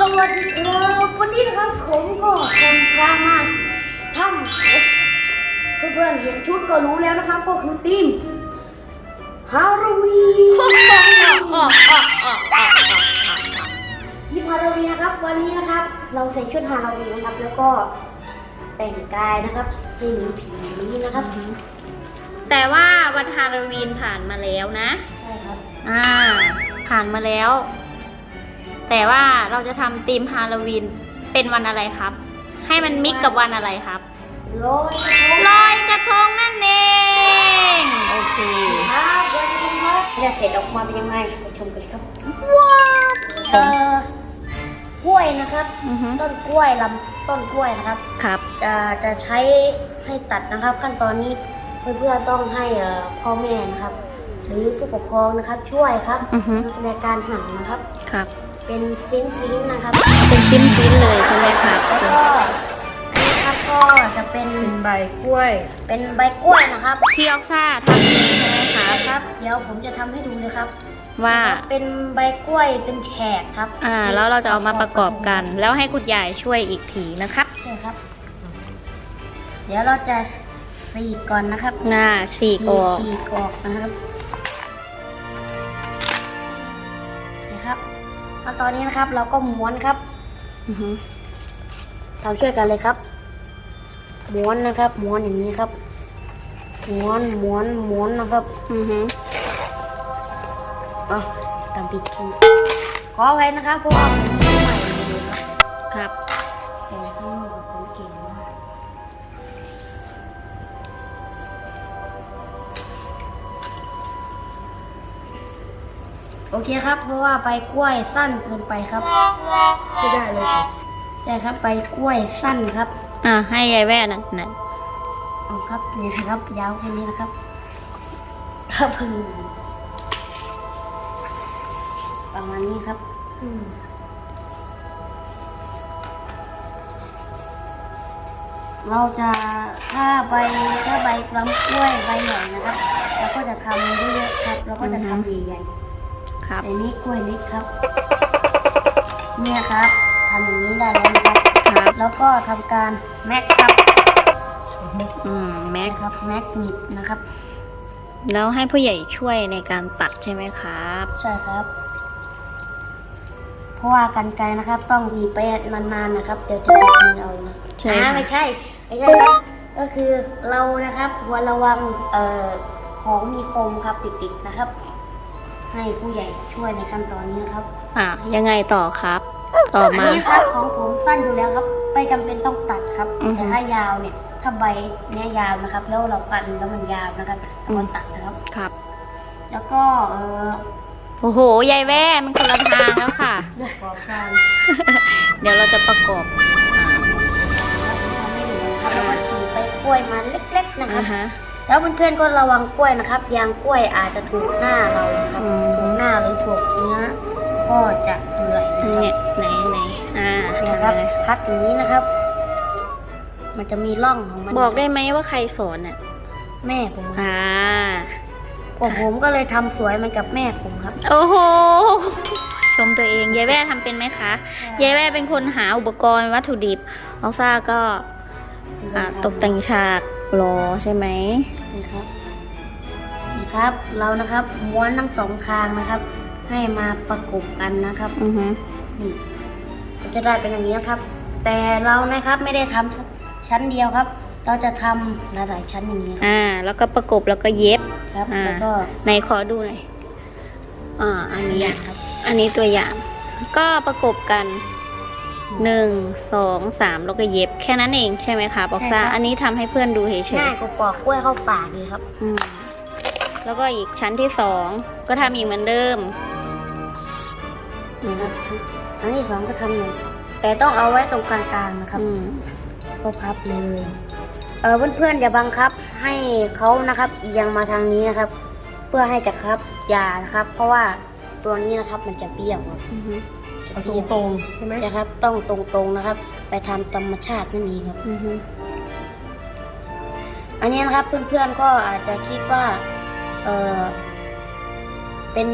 วัสดีครับวันนี้นะครับผมก็ทำพามาทำเพื่อนๆเห็นชุดก็รู้แล้วนะครับ ก็คือทีมฮาโลวีนทีมฮาโลวีนนะครับ วันนี้นะครับ เราใส่ชุดฮาโลวีนนะครับ แล้วก็แต่งกายนะครับให้เหมือนผีนะครับแต่ว่าวันฮาโลวีนผ่านมาแล้วนะใช่ครับอ่าผ่านมาแล้ว แต่ว่าเราจะทำธีมฮาโลวีนเป็นวันอะไรครับ ให้มันมิกกับวันอะไรครับลอยกระทงลอยกระทงนั่นเองโอเคครับลอยกระทงครับเนี่ยเสร็จออกมาเป็นยังไงไปชมกันเลยครับว้าวเอ่อกล้วยนะครับอือฮึต้นกล้วยลำต้นกล้วยนะครับครับจะจะใช้ให้ตัดนะครับ ขั้นตอนนี้เพื่อนๆต้องให้เอ่อพ่อแม่นะครับ หรือผู้ปกครองนะครับช่วยครับอือฮึในการหั่นนะครับครับ เป็นชิ้นๆนะครับ เป็นชิ้นๆเลยใช่ไหมครับแล้วก็อันนี้ครับก็จะเป็นเป็นใบกล้วย เป็นใบกล้วยนะครับพี่ออกซ่าทำเองใช่ไหมคะครับ เดี๋ยวผมจะทำให้ดูเลยครับ ว่า เป็นใบกล้วยเป็นแฉกครับอ่า แล้วเราจะเอามาประกอบกัน แล้วให้คุณยายช่วยอีกทีนะครับใช่ครับ เดี๋ยวเราจะสีกก่อนนะครับ หน้าฉีกออก สีกออกนะครับนะครับ แล้วตอนนี้นะครับ เราก็ม้วนครับอือฮึทำช่วยกันเลยครับ ม้วนนะครับ ม้วนอย่างนี้ครับ ม้วนม้วนม้วนนะครับ อือฮึอะตามผิดทีขออภัยนะครับเพราะว่าผมมือใหม่เลยครับครับแต่ข้างนอกผมเก่ง โอเคครับ เพราะว่าใบกล้วยสั้นเกินไปครับไม่ได้เลยใช่ครับใบกล้วยสั้นครับอ่าให้ยายแว่นั่นนั่นเอาครับนี่นะครับ ยาวแค่นี้นะครับ ครับพึ่งประมาณนี้ครับอืมเราจะถ้าใบถ้าใบลำกล้วยใบใหญ่นะครับเราก็จะทำเยอะๆครับ เราก็จะทำใหญ่ๆ ครับแต่นี้กล้วยเล็กครับ เนี่ยครับทำอย่างนี้ได้แล้วนะครับครับ แล้วก็ทำการแม็กครับอืมแม็กนะครับแม็กนิดนะครับ แล้วให้ผู้ใหญ่ช่วยในการตัดใช่ไหมครับ ใช่ครับ เพราะว่ากันไกรนะครับ ต้องหนีบไปนานๆนะครับเดี๋ยวจะติดมือเอานะใช่อ่าค่ะไม่ใช่ไม่ใช่ครับก็คือเรานะครับควรระวังเอ่อของมีคมครับติดๆนะครับ ให้ผู้ใหญ่ช่วยในขั้นตอนนี้นะครับ อ่ายังไงต่อครับ ต่ออันมา นี้ครับของผมสั้นอยู่แล้วครับ ไม่จำเป็นต้องตัดครับ อือฮึ แต่ถ้ายาวเนี่ยถ้าใบเนี้ยยาวนะครับ แล้วเราพันแล้วมันยาวนะครับเราก็ตัดนะครับ ครับ แล้วก็เออโอ้โหยายแว่มันคนละทางแล้วค่ะประกอบการเดี๋ยวเราจะประกอบอ่าทำให้ดูนะครับแล้วก็ฉีกไปกล้วยมาเล็ก ๆนะครัอ่าบฮะ แล้วเพื่อนๆก็ระวังกล้วยนะครับ ยางกล้วยอาจจะถูกหน้าเรานะครับอืมถูกหน้าหรือถูกเนื้อก็จะเปื่อยนะคเนี่รัยบไหนไหนอ่านะคทำรับอะไรคัดอย่างนี้นะครับ มันจะมีร่องของมันบอกได้ไหมว่าใครสอนอะแม่ผมครับอ่าผมผมก็เลยทำสวยมันกับแม่ผมครับ โอ้โหชมตัวเองยายแว่ทำเป็นไหมคะยายแว่เป็นคนหาอุปกรณ์วัตถุดิบออกซ่าก็อ่าตกแต่งฉาก รอใช่ไหมนะครับนะครับ เรานะครับม้วนทั้งสองคางนะครับ ให้มาประกบกันนะครับอือฮึนี่ก็จะได้เป็นอย่างนี้นะครับ แต่เรานะครับไม่ได้ทำชั้นเดียวครับ เราจะทำหลายๆชั้นอย่างนี้ครับอ่า แล้วก็ประกบแล้วก็เย็บครับอ่าแล้วก็ไหนขอดูหน่อยอ่าอันนี้อย่างครับ อันนี้ตัวอย่าง ก็ประกบกัน หนึ่งสองสามแล้วก็เย็บแค่นั้นเองใช่ไหมคะบอกซ่าอันนี้ทำให้เพื่อนดูเฉยง่ายกว่าปอกกล้วยเข้าปากเลยครับ ๆอืมแล้วก็อีกชั้นที่สองก็ทำอีกเหมือนเดิมอืมครับอันที่สองก็ทำอย่างแต่ต้องเอาไว้ตรงกลางๆนะครับ อืมก็พับเลยเออเพื่อนๆอย่าบังคับให้เขานะครับเอียงมาทางนี้นะครับ เพื่อให้จะครับอย่านะครับ เพราะว่า ตัวนี้นะครับมันจะเบี้ยวครับอือฮึจะเอาตเบี้ยวรงๆใช่ไหมนะครับ ต้องตรงๆนะครับ ไปทำธรรมชาตินั่นเองครับ อือฮึอันนี้นะครับเพื่อนๆก็อาจจะคิดว่าเออเป็น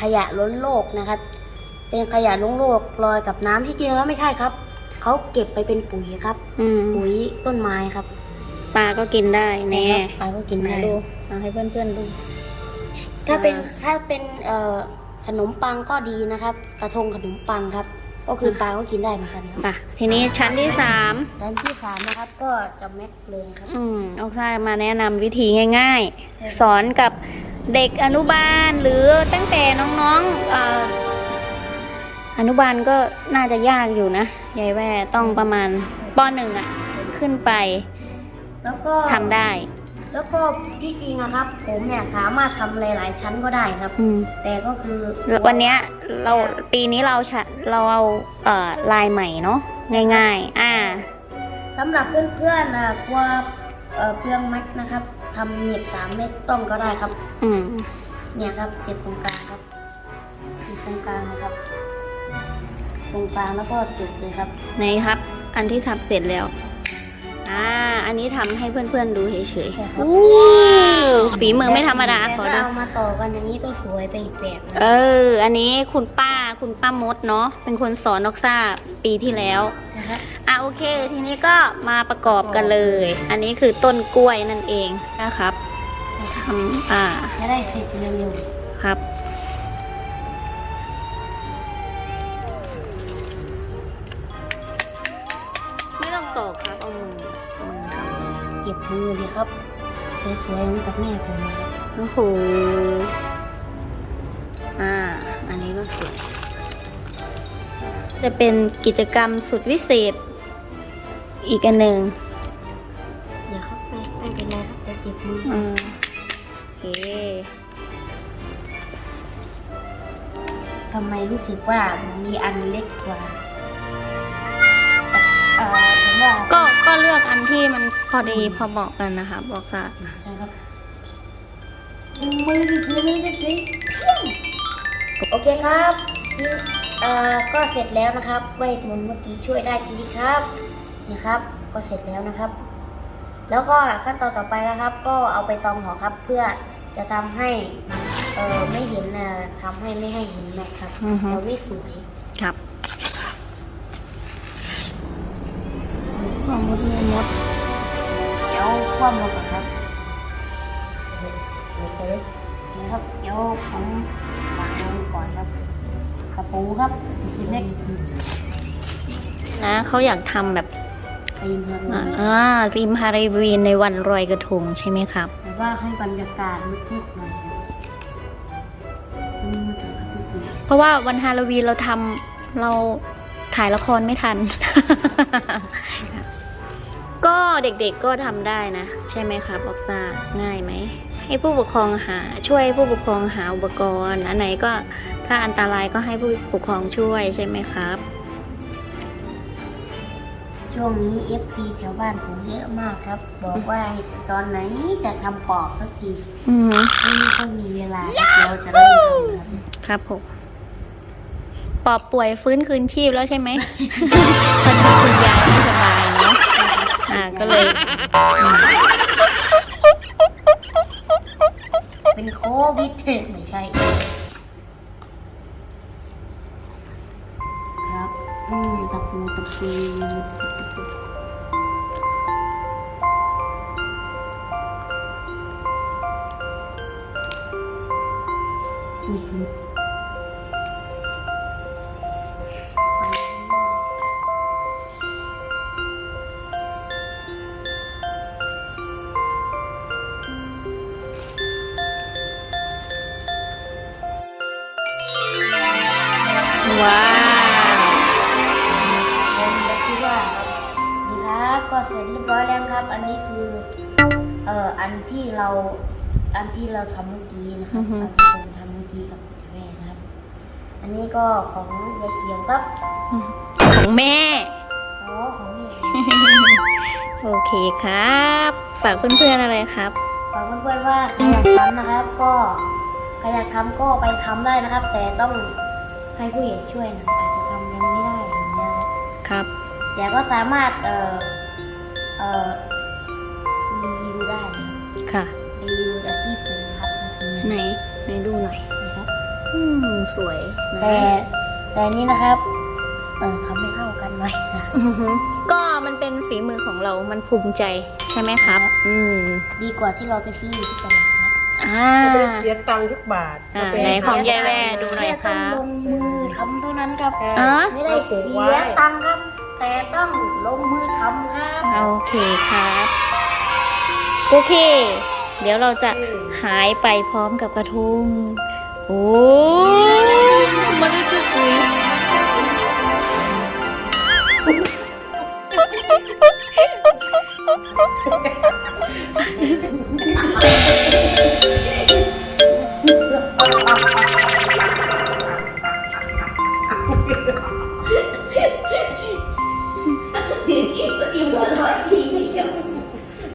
ขยะล้นโลกนะครับ เป็นเป็นขยะลงโลกลอยกับน้ำที่จริงแล้วไม่ใช่ครับเขาเก็บไปเป็นปุ๋ยครับ อืมปุ๋ยต้นไม้ครับปลาก็กินได้แน่ปลาก็กินไหนได้ดูเอาให้เพื่อนๆดู ถ้าเป็นอ่าถ้าเป็นเอ่อ ขนมปังก็ดีนะครับ กระทงขนมปังครับ ก็คือปลาก็กินได้เหมือนกันครับป่ะทีนี้ชั้นที่สามด้านที่สามนะครับก็จะแม็กเลยครับ อืมออกซ่ามาแนะนำวิธีง่ายใช่ๆสอนกับเด็กอนุบาลหรือตั้งแต่น้องๆเอ่ออนุบาลก็น่าจะยากอยู่นะยายแว่ต้องประมาณปหนึ่งอะขึ้นไปแล้วก็ทำได้ แล้วก็ที่จริงอะครับ ผมเนี่ยสามารถทำหลาย ๆ ชั้นก็ได้ครับ อืม แต่ก็คือวันเนี้ยเราปีนี้เราชะเราเอาเอ่อลายใหม่เนาะง่ายๆ อ่า สำหรับเพื่อนๆนะกลัวเอ่อเปลืองแม็กนะครับทำเน็ตสามเม็ดต้องก็ได้ครับ อืม เนี่ยครับเจ็บตรงกลางครับเจ็บตรงกลางนะครับ ตรงกลางแล้วก็จุดเลยครับ ไหนครับ อันที่ทำเสร็จแล้ว อ่า อันนี้ทำให้เพื่อนๆดูเฉยใช่ครับๆอู้ฝีมือไม่ธรรมดาแต่ขอถ้าดู เอามาต่อกันอย่างนี้ก็สวยไปอีกแบบนะเออ อันนี้คุณป้าคุณป้ามดเนาะ เป็นคนสอนนกซ่าปีที่แล้ว นะครับอะโอเค ทีนี้ก็มาประกอบกันเลย อันนี้คือต้นกล้วยนั่นเองนะครับทำอ่า จะได้เสร็จเร็ว ๆเก็บมือเลยครับ สวยๆเหมือนกับแม่ผมนะครับโอ้โหอ่าอันนี้ก็สวย จะเป็นกิจกรรมสุดวิเศษ อีกอันหนึ่งเดี๋ยวครับไม่ไม่เป็นไรครับจะเก็บมืออืมโอเคทำไมรู้สึกว่ามีอันเล็กกว่าแต่เอ่อผมว่าก็ก็ เลือกอันที่มันพอดีพอเหมาะกันนะคะบอกซะนะครับมือถือมือถือโอเคครับนี่เอ่อก็เสร็จแล้วนะครับเวทมนต์เมื่อกี้ช่วยได้จริงๆครับนี่ครับ ก็เสร็จแล้วนะครับ แล้วก็ขั้นตอนต่อไปนะครับ ก็เอาไปตองห่อครับเพื่อจะทำให้เออไม่เห็นนะทำให้ไม่ให้เห็นแม็กครับอือฮึเราไม่สวยครับ มดเลยมดเดี๋ยวคว่ำลงก่อนครับเดี๋ยวเดี๋ยวนะครับเดี๋ยวผมวางลงก่อนครับกระปูครับกินเล็กนะเขาอยากทำแบบไปเมืองอ่านี้อ่าริมฮาริวีนในวันลอยกระทงใช่ไหมครับแต่ว่าให้บรรยากาศมืดๆหน่อยครับมืดๆหน่อยครับพี่กิ๊กเพราะว่าวันฮาโลวีนเราทำเราถ่ายละครไม่ทัน ก็เด็กๆก็ทำได้นะ ใช่ไหมครับบอกซ่าง่ายไหมให้ผู้ปกครองหาช่วยผู้ปกครองหาอุปกรณ์อันไหนก็ถ้าอันตรายก็ให้ผู้ปกครองช่วยใช่ไหมครับ ช่วงนี้ FC แถวบ้านผมเยอะมากครับ บอกว่าตอนไหนจะทำปอกสักทีอือหือไม่ค่อยมีเวลาครับเราจะเริ่มทำครับครับผมปอบป่วยฟื้นคืนชีพแล้วใช่ไหมตอนนี้คุณยาย อ่าก็เลย เป็นโควิดไม่ใช่ ครับอืมตะปูตะปูอืม ว้าวผมก็คิดว่าครับนี่ครับก็เสร็จเรียบร้อยแล้วครับ อันนี้คือเอ่ออันที่เราอันที่เราทำเมื่อกี้นะครับอันที่ผมทำเมื่อกี้กับแม่นะครับ อันนี้ก็ของยายเขียวครับของแม่อ๋อของนี่โอเคครับ ฝากเพื่อนๆอะไรครับฝากเพื่อนๆว่าใครอยากทำนะครับ ก็ใครอยากทำก็ไปทำได้นะครับ แต่ต้อง ให้ผู้ใหญ่ช่วยนะอาจจะทำยังไม่ได้อย่างเงี้ยนะครับครับ แต่ก็สามารถเอ่อเอ่อรีวิวได้นะครับค่ะ รีวิวจากที่ผมทำเมื่อกี้ไหนไหนดูหน่อยนะครับ อืมสวยนะแต่แต่อันนี้นะครับเออทำให้เข้ากันหน่อยนะอือหือก็มันเป็นฝีมือของเรา มันภูมิใจใช่ไหมครับ อืม ดีกว่าที่เราไปซื้ออยู่ที่ตลาด นะอ่าไม่ได้เสียตังค์ทุกบาทอ่าก็เป็ไหนของยายแว่ดูหน่อย แค่ต้องลงมือทำเท่านั้นครับใช่อ๋อไม่ได้เสียตังค์ครับ แต่ต้องลงมือทำครับโอเคครับโอเค เดี๋ยวเราจะหายไปพร้อมกับกระทงโอ้มันจะ